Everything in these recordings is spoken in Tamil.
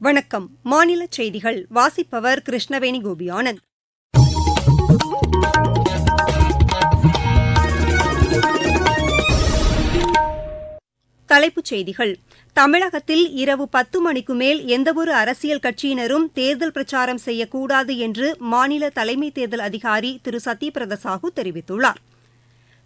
வணக்கம். மாநில செய்திகள். வாசிப்பவர் கிருஷ்ணவேணி கோபி ஆனந்த் தலைப்புச் செய்திகள். தமிழகத்தில் இரவு பத்து மணிக்கு மேல் எந்தவொரு அரசியல் கட்சியினரும் தேர்தல் பிரச்சாரம் செய்யக்கூடாது என்று மாநில தலைமை தேர்தல் அதிகாரி திரு. சத்யபிரத சாஹூ தெரிவித்துள்ளார்.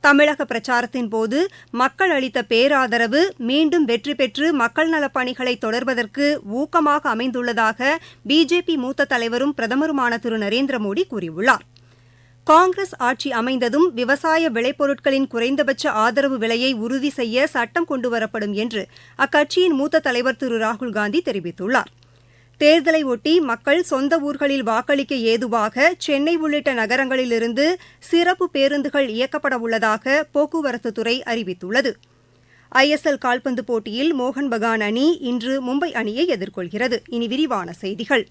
தமிழக பிரச்சாரத்தின்போது மக்கள் அளித்த பேராதரவு மீண்டும் வெற்றி பெற்று மக்கள் நலப்பணிகளை தொடர்வதற்கு ஊக்கமாக அமைந்துள்ளதாக பிஜேபி மூத்த தலைவரும் பிரதமருமான திரு நரேந்திர மோடி கூறியுள்ளார். காங்கிரஸ் ஆட்சி அமைந்ததும் விவசாய விளைபொருட்களின் குறைந்தபட்ச ஆதரவு விலையை உறுதி செய்ய சட்டம் கொண்டுவரப்படும் என்று அக்கட்சியின் மூத்த தலைவர் திரு ராகுல்காந்தி தெரிவித்துள்ளார். தேர்தலை ஒட்டி மக்கள் சொந்த ஊர்களில் வாக்களிக்க ஏதுவாக சென்னை உள்ளிட்ட நகரங்களிலிருந்து சிறப்பு பேருந்துகள் இயக்கப்பட உள்ளதாக போக்குவரத்துத்துறை அறிவித்துள்ளது. ஐஎஸ்எல் கால்பந்து போட்டியில் மோகன் பகான் அணி இன்று மும்பை அணியை எதிர்கொள்கிறது. இனி விரிவான செய்திகள்.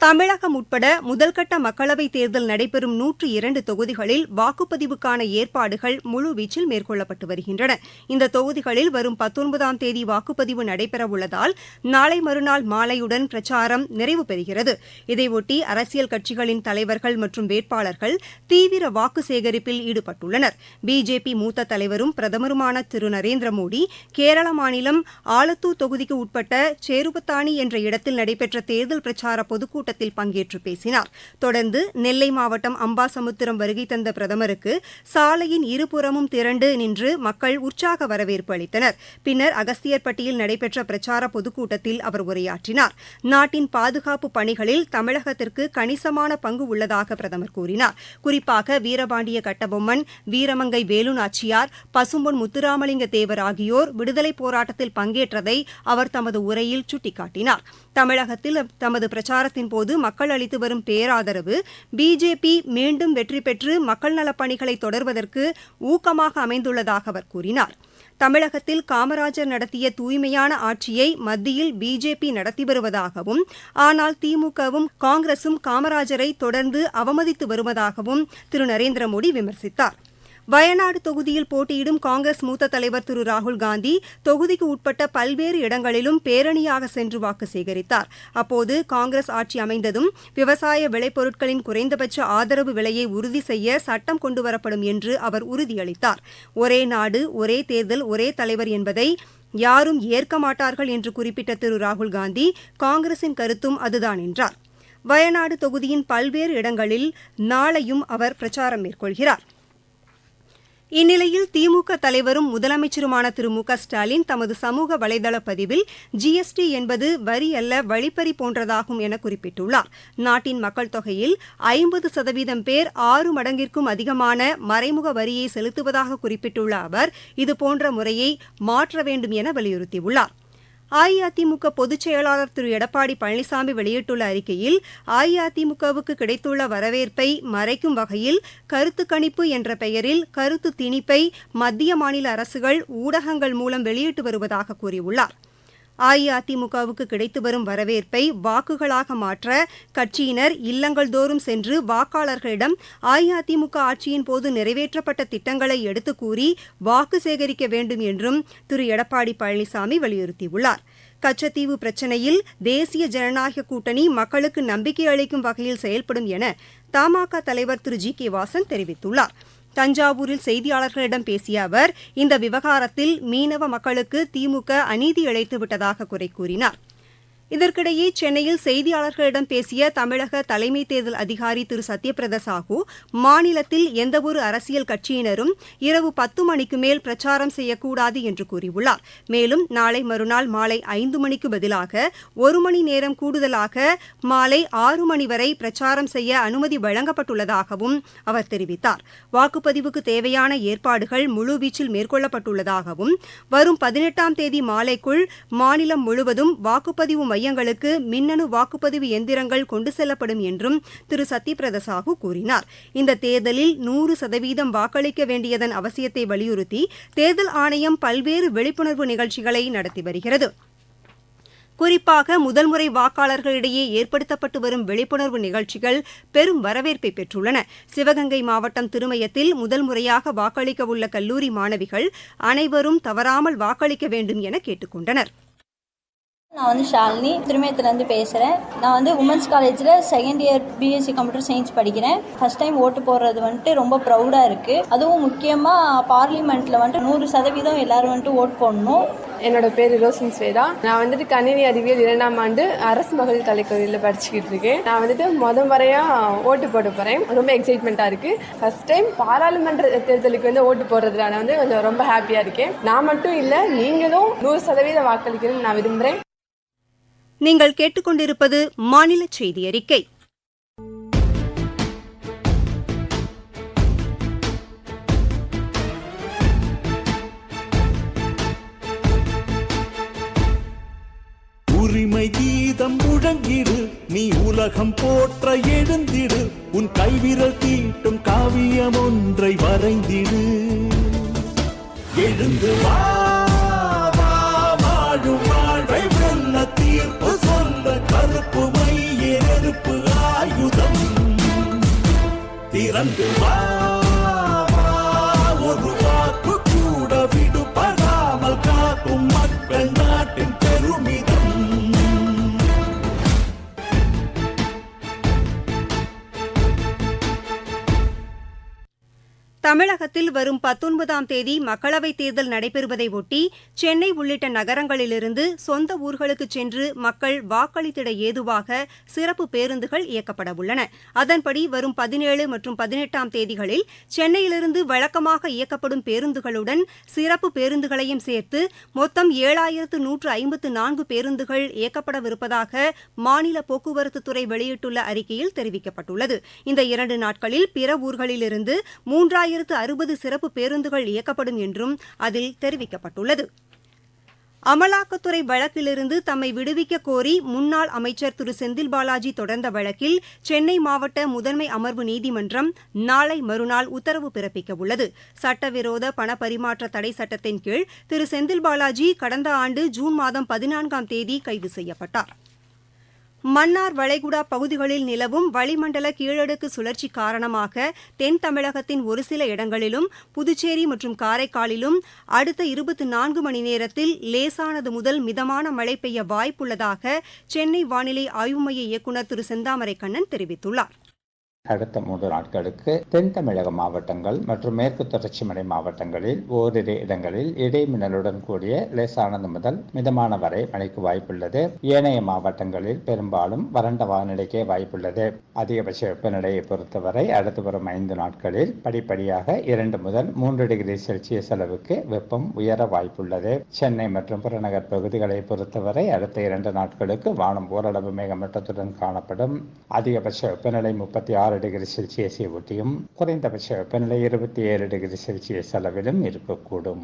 தமிழகம் உட்பட முதல்கட்ட மக்களவைத் தேர்தல் நடைபெறும் நூற்று இரண்டு தொகுதிகளில் வாக்குப்பதிவுக்கான ஏற்பாடுகள் முழுவீச்சில் மேற்கொள்ளப்பட்டு வருகின்றன. இந்த தொகுதிகளில் வரும் பத்தொன்பதாம் தேதி வாக்குப்பதிவு நடைபெறவுள்ளதால் நாளை மறுநாள் மாலையுடன் பிரச்சாரம் நிறைவு பெறுகிறது. இதையொட்டி அரசியல் கட்சிகளின் தலைவர்கள் மற்றும் வேட்பாளர்கள் தீவிர வாக்கு சேகரிப்பில் ஈடுபட்டுள்ளனர். பிஜேபி மூத்த தலைவரும் பிரதமருமான திரு நரேந்திர மோடி கேரள மாநிலம் ஆலத்தூர் தொகுதிக்கு உட்பட்ட சேருபத்தானி என்ற இடத்தில் நடைபெற்ற தேர்தல் பிரச்சார பொதுக்கூட்டம் கூட்டத்தில் பங்கேற்று பேசினார். தொடர்ந்து நெல்லை மாவட்டம் அம்பாசமுத்திரம் வருகை தந்த பிரதமருக்கு சாலையின் இருபுறமும் திரண்டு நின்று மக்கள் உற்சாக வரவேற்பு அளித்தனர். பின்னர் அகஸ்தியர்பட்டியில் நடைபெற்ற பிரச்சார பொதுக்கூட்டத்தில் அவர் உரையாற்றினார். நாட்டின் பாதுகாப்பு பணிகளில் தமிழகத்திற்கு கணிசமான பங்கு உள்ளதாக பிரதமர் கூறினார். குறிப்பாக வீரபாண்டிய கட்டபொம்மன் வீரமங்கை வேலு நாச்சியார் பசும்பொன் முத்துராமலிங்க தேவர் ஆகியோர் விடுதலைப் போராட்டத்தில் பங்கேற்றதை அவர் தமது உரையில் சுட்டிக்காட்டினார். தமிழகத்தில் தமது பிரச்சாரத்தின் போது மக்கள் அளித்து வரும் பேராதரவு பிஜேபி மீண்டும் வெற்றி பெற்று மக்கள் நலப்பணிகளை தொடர்வதற்கு ஊக்கமாக அமைந்துள்ளதாக அவர் கூறினார். தமிழகத்தில் காமராஜர் நடத்திய தூய்மையான ஆட்சியை மத்தியில் பிஜேபி நடத்தி வருவதாகவும் ஆனால் திமுகவும் காங்கிரசும் காமராஜரை தொடர்ந்து அவமதித்து வருவதாகவும் திரு. நரேந்திர மோடி விமர்சித்தார். வயநாடு தொகுதியில் போட்டியிடும் காங்கிரஸ் மூத்த தலைவர் திரு ராகுல்காந்தி தொகுதிக்கு உட்பட்ட பல்வேறு இடங்களிலும் பேரணியாக சென்று வாக்கு சேகரித்தார். அப்போது காங்கிரஸ் ஆட்சி அமைந்ததும் விவசாய விளைபொருட்களின் குறைந்தபட்ச ஆதரவு விலையை உறுதி செய்ய சட்டம் கொண்டுவரப்படும் என்று அவர் உறுதியளித்தார். ஒரே நாடு ஒரே தேர்தல் ஒரே தலைவர் என்பதை யாரும் ஏற்க மாட்டார்கள் என்று குறிப்பிட்ட திரு ராகுல்காந்தி காங்கிரசின் கருத்தும் அதுதான் என்றார். வயநாடு தொகுதியின் பல்வேறு இடங்களில் நாளையும் அவர் பிரச்சாரம் மேற்கொள்கிறார். இந்நிலையில் திமுக தலைவரும் முதலமைச்சருமான திரு மு க ஸ்டாலின் தமது சமூக வலைதள பதிவில் ஜிஎஸ்டி என்பது வரி அல்ல வழிப்பறி போன்றதாகும் என குறிப்பிட்டுள்ளார். நாட்டின் மக்கள் தொகையில் ஐம்பது சதவீதம் பேர் ஆறு மடங்கிற்கும் அதிகமான மறைமுக வரியை செலுத்துவதாக குறிப்பிட்டுள்ள அவர் இதுபோன்ற முறையை மாற்ற வேண்டும் என வலியுறுத்தியுள்ளார். அஇஅதிமுக பொதுச் செயலாளர் திரு. எடப்பாடி பழனிசாமி வெளியிட்டுள்ள அறிக்கையில் அஇஅதிமுகவுக்கு கிடைத்துள்ள வரவேற்பை மறைக்கும் வகையில் கருத்து கணிப்பு என்ற பெயரில் கருத்து திணிப்பை மத்திய மாநில அரசுகள் ஊடகங்கள் மூலம் வெளியிட்டு வருவதாக கூறியுள்ளார். அஇஅதிமுகவுக்கு கிடைத்து வரும் வரவேற்பை வாக்குகளாக மாற்ற கட்சியினர் இல்லங்கள் தோறும் சென்று வாக்காளர்களிடம் அஇஅதிமுக ஆட்சியின் போது நிறைவேற்றப்பட்ட திட்டங்களை எடுத்து கூறி வாக்கு சேகரிக்க வேண்டும் என்றும் திரு. எடப்பாடி பழனிசாமி வலியுறுத்தியுள்ளார். கச்சத்தீவு பிரச்சினையில் தேசிய ஜனநாயக கூட்டணி மக்களுக்கு நம்பிக்கை அளிக்கும் வகையில் செயல்படும் என தமாக தலைவர் திரு. ஜி. கே. வாசன் தெரிவித்துள்ளார். தஞ்சாவூரில் செய்தியாளர்களிடம் பேசிய அவர் இந்த விவகாரத்தில் மீனவ மக்களுக்கு திமுக அநீதி இழைத்துவிட்டதாக குறை கூறினார். இதற்கிடையே சென்னையில் செய்தியாளர்களிடம் பேசிய தமிழக தலைமை தேர்தல் அதிகாரி திரு. சத்யபிரத சாஹூ மாநிலத்தில் எந்தவொரு அரசியல் கட்சியினரும் இரவு பத்து மணிக்கு மேல் பிரச்சாரம் செய்யக்கூடாது என்று கூறியுள்ளார். மேலும் நாளை மறுநாள் மாலை ஐந்து மணிக்கு பதிலாக ஒரு மணி நேரம் கூடுதலாக மாலை ஆறு மணி வரை பிரச்சாரம் செய்ய அனுமதி வழங்கப்பட்டுள்ளதாகவும் அவர் தெரிவித்தார். வாக்குப்பதிவுக்கு தேவையான ஏற்பாடுகள் முழுவீச்சில் மேற்கொள்ளப்பட்டுள்ளதாகவும் வரும் பதினெட்டாம் தேதி மாலைக்குள் மாநிலம் முழுவதும் வாக்குப்பதிவு மையங்களுக்கு மின்னணு வாக்குப்பதிவு எந்திரங்கள் கொண்டு செல்லப்படும் என்றும் திரு. சத்யபிரத சாஹூ கூறினார். இந்த தேர்தலில் நூறு சதவீதம் வாக்களிக்க வேண்டியதன் அவசியத்தை வலியுறுத்தி தேர்தல் ஆணையம் பல்வேறு விழிப்புணர்வு நிகழ்ச்சிகளை நடத்தி வருகிறது. குறிப்பாக முதல் முறை வாக்காளர்களிடையே ஏற்படுத்தப்பட்டு வரும் விழிப்புணர்வு நிகழ்ச்சிகள் பெரும் வரவேற்பை பெற்றுள்ளன. சிவகங்கை மாவட்டம் திருமயத்தில் முதல் முறையாக வாக்களிக்க உள்ள கல்லூரி மாணவிகள் அனைவரும் தவறாமல் வாக்களிக்க வேண்டும் என கேட்டுக் கொண்டனர். நான் வந்து ஷாலினி திருமயத்துலேருந்து பேசுகிறேன் நான் வந்து உமன்ஸ் காலேஜில் second year BSc computer science படிக்கிறேன். ஃபஸ்ட் டைம் ஓட்டு போடுறது வந்துட்டு ரொம்ப ப்ரௌடாக இருக்குது அதுவும் முக்கியமாக பார்லிமெண்ட்டில் வந்துட்டு நூறு சதவீதம் எல்லோரும் வந்துட்டு ஓட் போடணும். என்னோட பேர் ரோசன் ஸ்வேதா. நான் வந்துட்டு கணினி அறிவியல் இரண்டாம் ஆண்டு அரசு மகளிர் கலைக்கல்லூரியில் படிச்சுக்கிட்டு இருக்கேன். நான் வந்துட்டு முத முறையாக ஓட்டு போட போகிறேன் ரொம்ப எக்ஸைட்மெண்ட்டாக இருக்குது ஃபர்ஸ்ட் டைம் பாராளுமன்ற தேர்தலுக்கு வந்து ஓட்டு போடுறதுனால வந்து கொஞ்சம் ரொம்ப ஹாப்பியாக இருக்கேன். நான் மட்டும் இல்லை நீங்களும் நூறு சதவீதம் வாக்களிக்கணும்னு நான் விரும்புகிறேன் நீங்கள் கேட்டுக்கொண்டிருப்பது மாநில செய்தி அறிக்கை. உரிமை கீதம் முழங்கிடு நீ உலகம் போற்ற எழுந்திடு உன் கைவிரல் தீட்டும் காவியம் ஒன்றை வரைந்திடு. எழுந்து வா! வா, ஆயுதம் திறந்து வா, தமிழகத்தில் வரும் பத்தொன்பதாம் தேதி மக்களவைத் தேர்தல் நடைபெறுவதை ஒட்டி சென்னை உள்ளிட்ட நகரங்களிலிருந்து சொந்த ஊர்களுக்கு சென்று மக்கள் வாக்களித்திட ஏதுவாக சிறப்பு பேருந்துகள் இயக்கப்பட உள்ளன. அதன்படி வரும் பதினேழு மற்றும் பதினெட்டாம் தேதிகளில் சென்னையிலிருந்து வழக்கமாக இயக்கப்படும் பேருந்துகளுடன் சிறப்பு பேருந்துகளையும் சேர்த்து மொத்தம் ஏழாயிரத்து நூற்று ஐம்பத்து நான்கு பேருந்துகள் இயக்கப்படவிருப்பதாக மாநில போக்குவரத்துத்துறை வெளியிட்டுள்ள அறிக்கையில் தெரிவிக்கப்பட்டுள்ளது. இந்த இரண்டு நாட்களில் பிற ஊர்களிலிருந்து மூன்றாயிரத்து இருபது சிறப்பு பேருந்துகள் இயக்கப்படும் என்றும் அதில் தெரிவிக்கப்பட்டுள்ளது. அமலாக்கத்துறை வழக்கிலிருந்து தம்மை விடுவிக்க கோரி முன்னாள் அமைச்சர் திரு. செந்தில் பாலாஜி தொடர்ந்த வழக்கில் சென்னை மாவட்ட முதன்மை அமர்வு நீதிமன்றம் நாளை மறுநாள் உத்தரவு பிறப்பிக்க உள்ளது சட்டவிரோத பண பரிமாற்ற தடை சட்டத்தின் கீழ் திரு. செந்தில் பாலாஜி கடந்த ஆண்டு ஜூன் மாதம் பதினான்காம் தேதி கைது செய்யப்பட்டார். மன்னார் வளைகுடா பகுதிகளில் நிலவும் வளிமண்டல கீழடுக்கு சுழற்சி காரணமாக தென் தமிழகத்தின் ஒரு சில இடங்களிலும் புதுச்சேரி மற்றும் காரைக்காலிலும் அடுத்த இருபத்தி நான்கு மணி நேரத்தில் லேசானது முதல் மிதமான மழை பெய்ய வாய்ப்புள்ளதாக சென்னை வானிலை ஆய்வு மைய இயக்குநர் திரு செந்தாமரை கண்ணன் தெரிவித்துள்ளார். அடுத்த மூன்று நாட்களுக்கு தென் தமிழக மாவட்டங்கள் மற்றும் மேற்கு தொடர்ச்சி மலை மாவட்டங்களில் ஓரிரு இடங்களில் இடைமின்னலுடன் கூடிய லேசானது முதல் மிதமான வரை மழைக்கு வாய்ப்புள்ளது. ஏனைய மாவட்டங்களில் பெரும்பாலும் வறண்ட வானிலைக்கே வாய்ப்புள்ளது. அதிகபட்ச வெப்பநிலையை பொறுத்தவரை அடுத்து வரும் ஐந்து நாட்களில் படிப்படியாக இரண்டு முதல் மூன்று டிகிரி செல்சியஸ் அளவுக்கு வெப்பம் உயர வாய்ப்புள்ளது. சென்னை மற்றும் புறநகர் பகுதிகளை பொறுத்தவரை அடுத்த இரண்டு நாட்களுக்கு வானம் ஓரளவு மேகமூட்டத்துடன் காணப்படும். அதிகபட்ச வெப்பநிலை முப்பத்தி ஆறு டிகிரி செல்சியஸை ஒட்டியும் குறைந்தபட்ச வெப்பநிலை இருபத்தி ஏழு டிகிரி செல்சியஸ் அளவிலும் இருக்கக்கூடும்.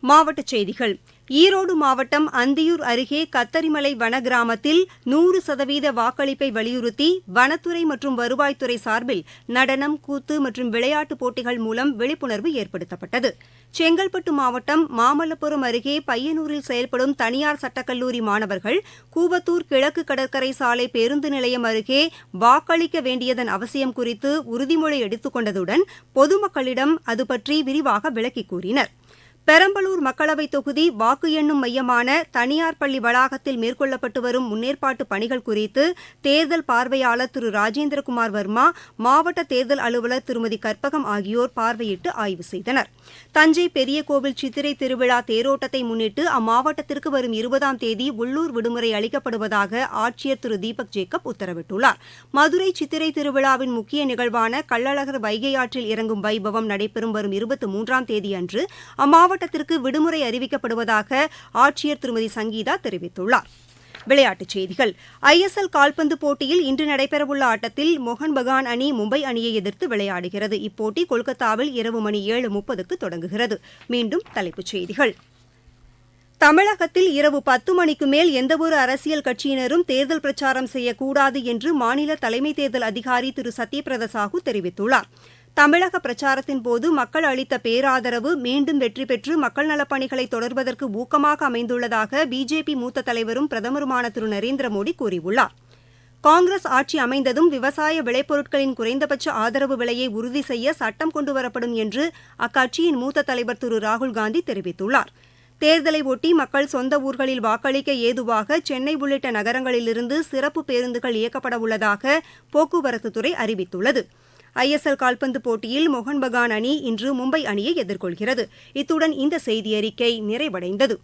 மாவட்டச் செய்திகள். ஈரோடு மாவட்டம் அந்தியூர் அருகே கத்தரிமலை வன கிராமத்தில் நூறு சதவீத வாக்களிப்பை வலியுறுத்தி வனத்துறை மற்றும் வருவாய்த்துறை சார்பில் நடனம் கூத்து மற்றும் விளையாட்டுப் போட்டிகள் மூலம் விழிப்புணர்வு ஏற்படுத்தப்பட்டது. செங்கல்பட்டு மாவட்டம் மாமல்லபுரம் அருகே பையனூரில் செயல்படும் தனியார் சட்டக்கல்லூரி மாணவர்கள் கூவத்தூர் கிழக்கு கடற்கரை சாலை பேருந்து நிலையம் அருகே வாக்களிக்க வேண்டியதன் அவசியம் குறித்து உறுதிமொழி எடுத்துக் கொண்டதுடன் பொதுமக்களிடம் அது பற்றி விரிவாக விளக்கிக் கூறினர். பெரம்பலூர் மக்களவைத் தொகுதி வாக்கு எண்ணும் மையமான தனியார் பள்ளி வளாகத்தில் மேற்கொள்ளப்பட்டு வரும் முன்னேற்பாட்டு பணிகள் குறித்து தேர்தல் பார்வையாளர் திரு. ராஜேந்திரகுமார் வர்மா மாவட்ட தேர்தல் அலுவலர் திருமதி கற்பகம் ஆகியோர் பார்வையிட்டு ஆய்வு செய்தனர். தஞ்சை பெரிய கோவில் சித்திரை திருவிழா தேரோட்டத்தை முன்னிட்டு அம்மாவட்டத்திற்கு வரும் இருபதாம் தேதி உள்ளூர் விடுமுறை அளிக்கப்படுவதாக ஆட்சியர் திரு. தீபக் ஜேக்கப் உத்தரவிட்டுள்ளார். மதுரை சித்திரை திருவிழாவின் முக்கிய நிகழ்வான கள்ளழகர் வைகை ஆற்றில் இறங்கும் வைபவம் நடைபெறும் வரும் இருபத்தி மூன்றாம் தேதி அன்று போராட்டத்திற்கு விடுமுறை அறிவிக்கப்படுவதாக ஆட்சியர் திருமதி சங்கீதா தெரிவித்துள்ளார். விளையாட்டுச் செய்திகள். ஐஎஸ்எல் கால்பந்து போட்டியில் இன்று நடைபெறவுள்ள ஆட்டத்தில் மோகன் பகான் அணி மும்பை அணியை எதிர்த்து விளையாடுகிறது. இப்போட்டி கொல்கத்தாவில் இரவு மணி ஏழு முப்பதுக்கு தொடங்குகிறது. மீண்டும் தலைப்புச் செய்திகள். தமிழகத்தில் இரவு பத்து மணிக்கு மேல் எந்தவொரு அரசியல் கட்சியினரும் தேர்தல் பிரச்சாரம் செய்யக்கூடாது என்று மாநில தலைமை தேர்தல் அதிகாரி திரு. சத்யபிரத சாஹூ தெரிவித்துள்ளாா் தமிழக பிரச்சாரத்தின் போது மக்கள் அளித்த பேராதரவு மீண்டும் வெற்றி பெற்று மக்கள் நலப்பணிகளை தொடர்வதற்கு ஊக்கமாக அமைந்துள்ளதாக பிஜேபி மூத்த தலைவரும் பிரதமருமான திரு நரேந்திர மோடி கூறியுள்ளார். காங்கிரஸ் ஆட்சி அமைந்ததும் விவசாய விளைபொருட்களின் குறைந்தபட்ச ஆதரவு விலையை உறுதி செய்ய சட்டம் கொண்டுவரப்படும் என்று அக்கட்சியின் மூத்த தலைவர் திரு ராகுல்காந்தி தெரிவித்துள்ளார். தேர்தலை ஒட்டி மக்கள் சொந்த ஊர்களில் வாக்களிக்க ஏதுவாக சென்னை உள்ளிட்ட நகரங்களிலிருந்து சிறப்பு பேருந்துகள் இயக்கப்பட உள்ளதாக போக்குவரத்துத்துறை அறிவித்துள்ளது. ஐ எஸ் எல் கால்பந்து போட்டியில் மோகன் பகான் அணி இன்று மும்பை அணியை எதிர்கொள்கிறது. இத்துடன் இந்த செய்தியறிக்கை நிறைவடைந்தது.